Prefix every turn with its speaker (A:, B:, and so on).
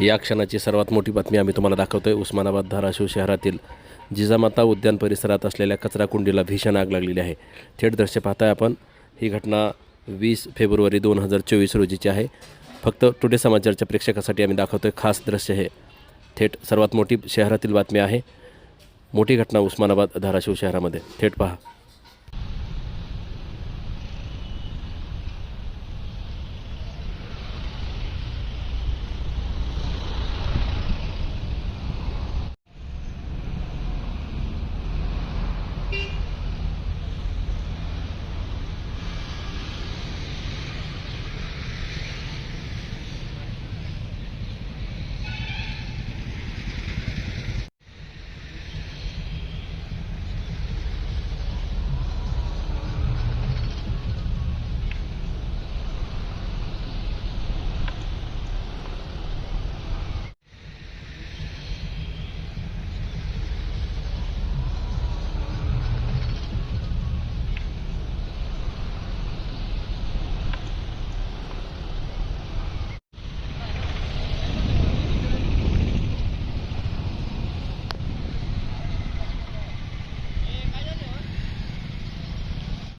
A: या क्षणाची सर्वात मोठी बातमी आम्ही तुम्हाला दाखवतोय. उस्मानाबाद धाराशिव शहरातील जिजामाता उद्यान परिसरात असलेल्या कचराकुंडीला भीषण आग लागलेली आहे. थेट दृश्य पाहताय आपण. ही घटना वीस फेब्रुवारी दोन हजार चोवीस रोजीची आहे. फक्त टुडे समाचारच्या प्रेक्षकासाठी आम्ही दाखवतोय खास दृश्य हे. थेट सर्वात मोठी शहरातील बातमी आहे. मोठी घटना उस्मानाबाद धाराशिव शहरामध्ये. थेट पहा.